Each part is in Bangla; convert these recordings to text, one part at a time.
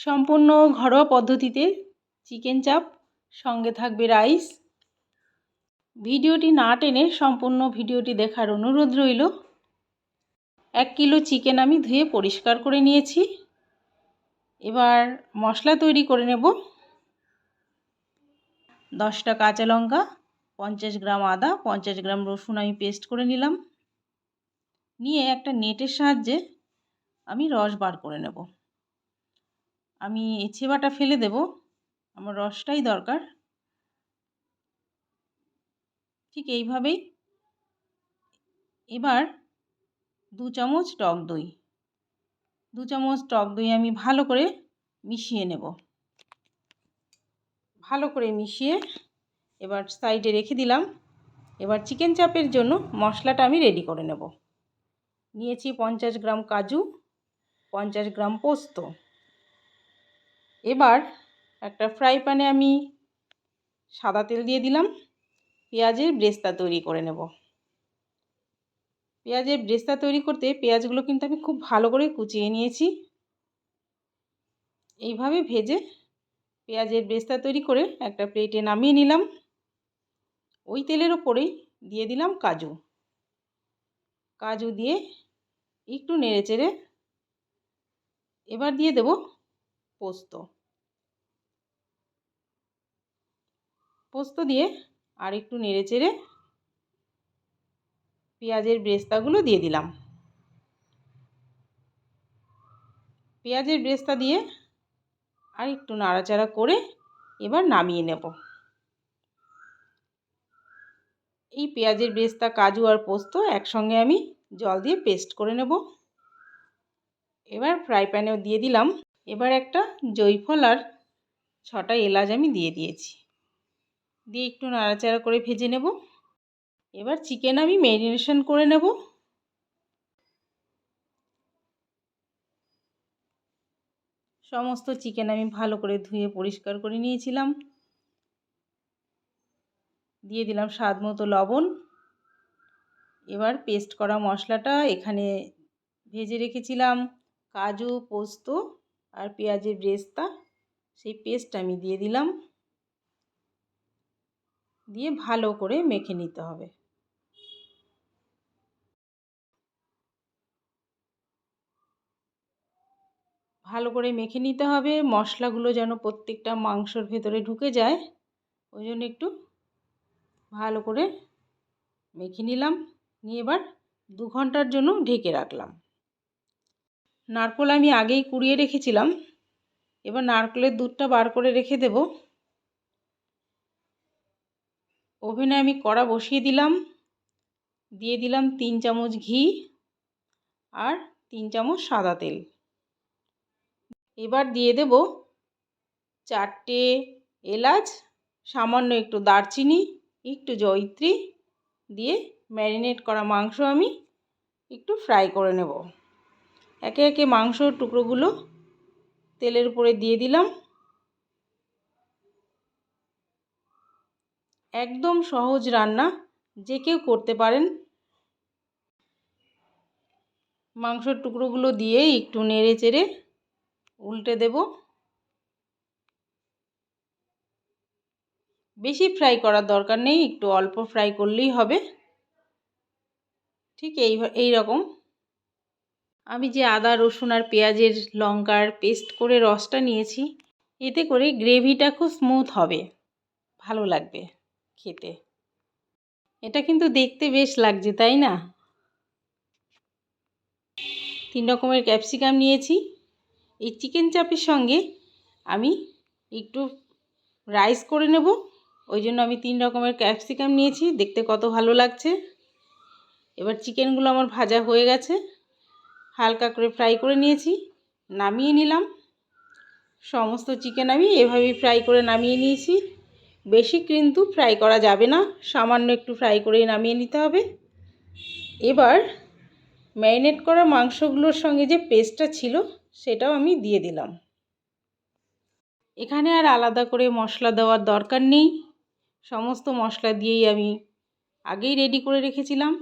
সম্পূর্ণ ঘরোয়া পদ্ধতিতে চিকেন চাপ, সঙ্গে থাকবে রাইস। ভিডিওটি না টেনে সম্পূর্ণ ভিডিওটি দেখার অনুরোধ রইল। এক কিলো চিকেন আমি ধুয়ে পরিষ্কার করে নিয়েছি। এবার মশলা তৈরি করে নেব। দশটা কাঁচা লঙ্কা, পঞ্চাশ গ্রাম আদা, পঞ্চাশ গ্রাম রসুন আমি পেস্ট করে নিলাম। নিয়ে একটা নেটের সাহায্যে আমি রস বার করে নেব। আমি ছেবাটা ফেলে দেব। আমার রসটাই দরকার। ঠিক এইভাবেই এবার দু চামচ টক দই। দু চামচ টক দই আমি ভালো করে মিশিয়ে নেব। ভালো করে মিশিয়ে এবার সাইডে রেখে দিলাম। এবার চিকেন চাপের জন্য মশলাটা আমি রেডি করে নেব। নিয়েছি পঞ্চাশ গ্রাম কাজু, পঞ্চাশ গ্রাম পোস্ত। এবার একটা ফ্রাই প্যানে আমি সাদা তেল দিয়ে দিলাম। পেঁয়াজের ব্রেস্তা তৈরি করে নেব। পেঁয়াজের ব্রেস্তা তৈরি করতে পেঁয়াজগুলো কিন্তু আমি খুব ভালো করে কুচিয়ে নিয়েছি। এইভাবে ভেজে পেঁয়াজের ব্রেস্তা তৈরি করে একটা প্লেটে নামিয়ে নিলাম। ওই তেলের ওপরেই দিয়ে দিলাম কাজু। কাজু দিয়ে একটু নেড়ে চেড়ে এবার দিয়ে দেব পোস্ত। পোস্ত দিয়ে আর একটু নেড়ে চেড়ে পেঁয়াজের ব্রেস্তাগুলো দিয়ে দিলাম। পেঁয়াজের ব্রেস্তা দিয়ে আর একটু নাড়াচাড়া করে এবার নামিয়ে নেব। এই পেঁয়াজের ব্রেস্তা, কাজু আর পোস্ত একসঙ্গে আমি জল দিয়ে পেস্ট করে নেব। এবার ফ্রাই প্যানেও দিয়ে দিলাম এবার একটা জয়ফল আর ছটা এলাচ আমি দিয়ে দিয়েছি। দিয়ে একটু নাড়াচাড়া করে ভেজে নেব। এবার চিকেন আমি ম্যারিনেশন করে নেব। সমস্ত চিকেন আমি ভালো করে ধুয়ে পরিষ্কার করে নিয়েছিলাম। দিয়ে দিলাম স্বাদ মতো লবণ। এবার পেস্ট করা মশলাটা এখানে ভেজে রেখেছিলাম। কাজু, পোস্ত আর পেঁয়াজের ব্রেস্তা সেই পেস্ট আমি দিয়ে দিলাম। দিয়ে ভালো করে মেখে নিতে হবে। ভালো করে মেখে নিতে হবে। মশলাগুলো যেন প্রত্যেকটা মাংসর ভেতরে ঢুকে যায়, ওই জন্য একটু ভালো করে মেখে নিলাম। নিয়ে এবার দু ঘণ্টার জন্য ঢেকে রাখলাম। নারকোল আমি আগেই কুড়িয়ে রেখেছিলাম। এবার নারকেলের দুধটা বার করে রেখে দেব। ওভেনে আমি কড়া বসিয়ে দিলাম। দিয়ে দিলাম তিন চামচ ঘি আর তিন চামচ সাদা তেল। এবার দিয়ে দেব চারটে এলাচ, সামান্য একটু দারচিনি, একটু জয়িত্রী দিয়ে ম্যারিনেট করা মাংস আমি একটু ফ্রাই করে নেব। একে একে মাংসর টুকরোগুলো তেলের উপরে দিয়ে দিলাম। একদম সহজ রান্না, যে কেউ করতে পারেন। মাংসর টুকরোগুলো দিয়ে একটু নেড়ে চেড়ে উল্টে দেব। বেশি ফ্রাই করার দরকার নেই, একটু অল্প ফ্রাই করলেই হবে। ঠিক এই এই রকম। আমি যে আদা, রসুন আর পেঁয়াজের লঙ্কার পেস্ট করে রসটা নিয়েছি, এতে করে গ্রেভিটা খুব স্মুথ হবে। ভালো লাগবে খেতে। এটা কিন্তু দেখতে বেশ লাগছে, তাই না? তিন রকমের ক্যাপসিকাম নিয়েছি। এই চিকেন চাপের সঙ্গে আমি একটু রাইস করে নেব। ওই জন্য আমি তিন রকমের ক্যাপসিকাম নিয়েছি। দেখতে কত ভালো লাগছে। এবার চিকেনগুলো আমার ভাজা হয়ে গেছে। হালকা করে ফ্রাই করে নিয়েছি, নামিয়ে নিলাম। সমস্ত চিকেন আমি এভাবেই ফ্রাই করে নামিয়ে নিয়েছি। বেশি কিন্তু ফ্রাই করা যাবে না, সামান্য একটু ফ্রাই করেই নামিয়ে নিতে হবে। এবার ম্যারিনেট করা মাংসগুলোর সঙ্গে যে পেস্টটা ছিল, সেটাও আমি দিয়ে দিলাম। এখানে আর আলাদা করে মশলা দেওয়ার দরকার নেই। সমস্ত মশলা দিয়েই আমি আগেই রেডি করে রেখেছিলাম।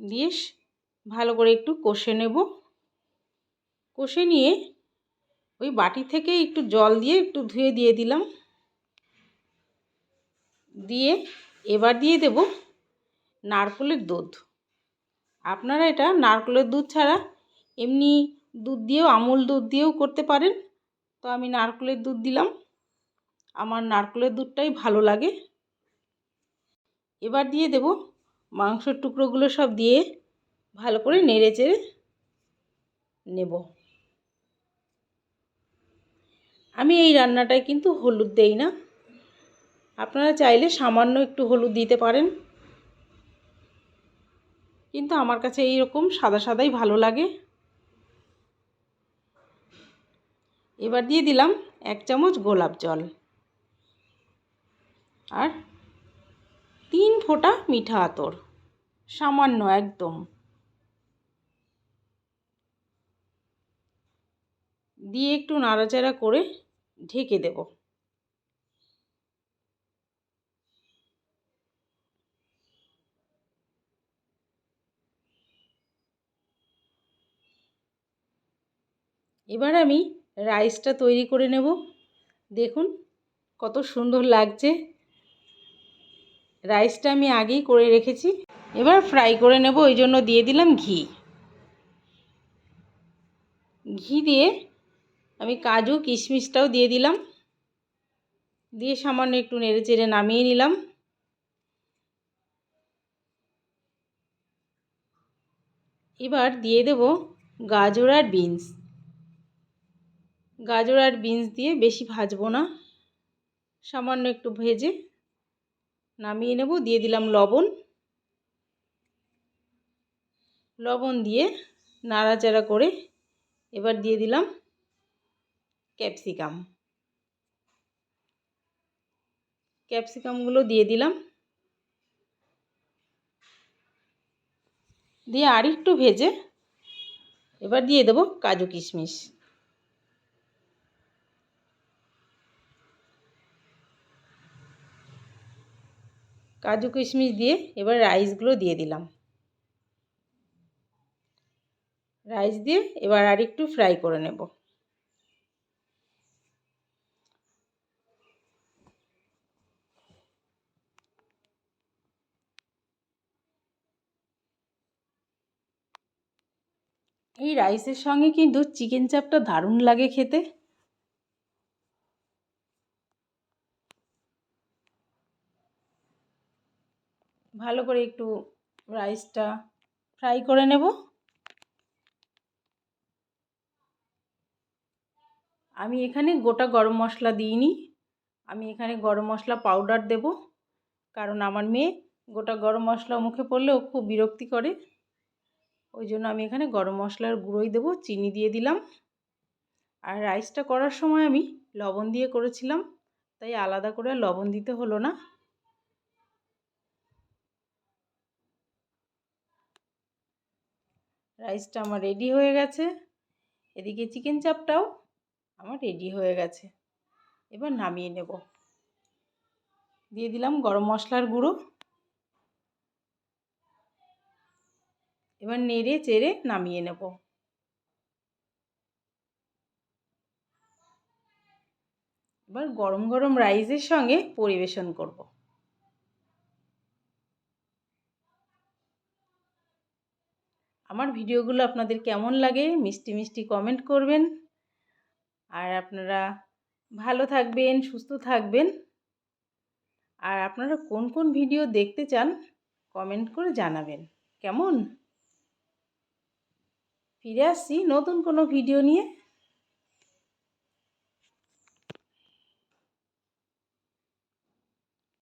দিয়ে ভালো করে একটু কষে নেব। কষে নিয়ে ওই বাটি থেকে একটু জল দিয়ে একটু ধুয়ে দিয়ে দিলাম। দিয়ে এবার দিয়ে দেব নারকলের দুধ। আপনারা এটা নারকলের দুধ ছাড়া এমনি দুধ দিয়েও আমুল দুধ দিয়েও করতে পারেন। তো আমি নারকলের দুধ দিলাম। আমার নারকলের দুধটাই ভালো লাগে। এবার দিয়ে দেব মাংসর টুকরোগুলো সব দিয়ে ভালো করে নেড়ে চেড়ে নেব। আমি এই রান্নাটায় কিন্তু হলুদ দেই না। আপনারা চাইলে সামান্য একটু হলুদ দিতে পারেন। কিন্তু আমার কাছে এই রকম সাদা সাদাই ভালো লাগে। এবার দিয়ে দিলাম এক চামচ গোলাপ জল। আর ফোঁটা মিঠা আতর। সামান্য, একদম। দিয়ে একটু নাড়াচাড়া করে ঢেকে দেব। এবার আমি রাইসটা তৈরি করে নেব। দেখুন কত সুন্দর লাগছে। রাইসটা আমি আগেই করে রেখেছি। এবার ফ্রাই করে নেব, ওই জন্য দিয়ে দিলাম ঘি। ঘি দিয়ে আমি কাজু, কিশমিশটাও দিয়ে দিলাম। দিয়ে সামান্য একটু নেড়ে চেড়ে নামিয়ে নিলাম। এবার দিয়ে দেব গাজর আর বিনস। গাজর আর বিনস দিয়ে বেশি ভাজবো না। সামান্য একটু ভেজে নামিয়ে নেব, দিয়ে দিলাম লবণ। লবণ দিয়ে নাড়াচাড়া করে এবার দিয়ে দিলাম ক্যাপসিকাম। ক্যাপসিকামগুলো দিয়ে দিলাম। দিয়ে আর একটু ভেজে এবার দিয়ে দেবো কাজু কিশমিশ। কাজু কিশমিশ দিয়ে এবার রাইসগুলো দিয়ে দিলাম। রাইস দিয়ে এবার আর একটু ফ্রাই করে নেব। এই রাইসের সঙ্গে কিন্তু চিকেন চাপটা দারুণ লাগে খেতে। ভালো করে একটু রাইসটা ফ্রাই করে নেব। আমি এখানে গোটা গরম মশলা দিইনি। আমি এখানে গরম মশলা পাউডার দেব, কারণ আমার মেয়ে গোটা গরম মশলা মুখে পড়লে ও খুব বিরক্তি করে। ওই জন্য আমি এখানে গরম মশলার গুঁড়োই দেবো, চিনি দিয়ে দিলাম। আর রাইসটা করার সময় আমি লবণ দিয়ে করেছিলাম, তাই আলাদা করে লবণ দিতে হলো না। রাইসটা আমার রেডি হয়ে গেছে। এদিকে চিকেন চাপটাও আমার রেডি হয়ে গেছে। এবার নামিয়ে নেব। দিয়ে দিলাম গরম মশলার গুঁড়ো। এবার নেড়ে চেড়ে নামিয়ে নেব। এবার গরম গরম রাইসের সঙ্গে পরিবেশন করব। আমার ভিডিওগুলো আপনাদের কেমন লাগে মিষ্টি মিষ্টি কমেন্ট করবেন। আর আপনারা ভালো থাকবেন, সুস্থ থাকবেন। আর আপনারা কোন কোন ভিডিও দেখতে চান কমেন্ট করে জানাবেন। কেমন? ফিরে আসছি নতুন কোনো ভিডিও নিয়ে।